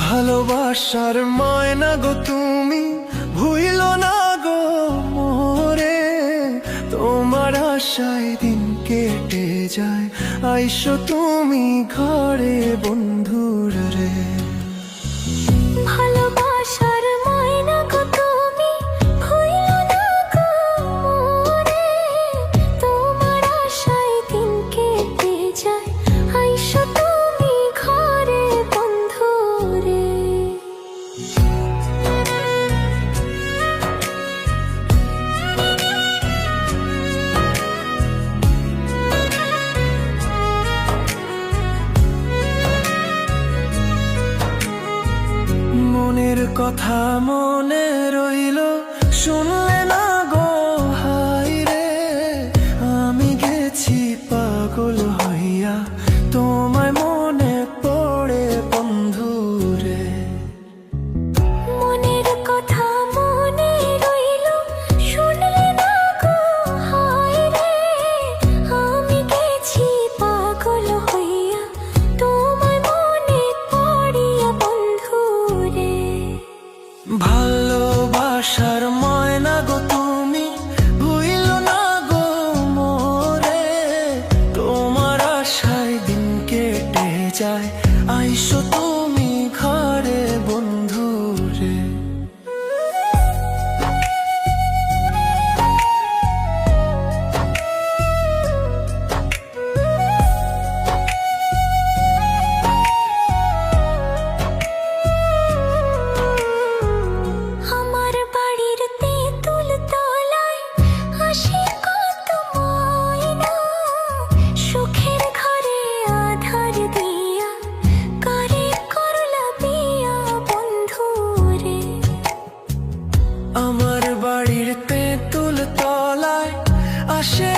ভালোবাসার মায়না গো, তুমি ভুইল না গো মোরে। তোমার আশায় দিন কেটে যায়, আইসো তুমি ঘরে। মনের কথা মনে রইল। শুনলে না ভালোবাসার ময়না গো তুমি, ভুইল না গো মোরে। তোমার আশায় দিন কেটে যায়, আইসো তুমি আমার বাড়ির তেঁতুল তলায় আসে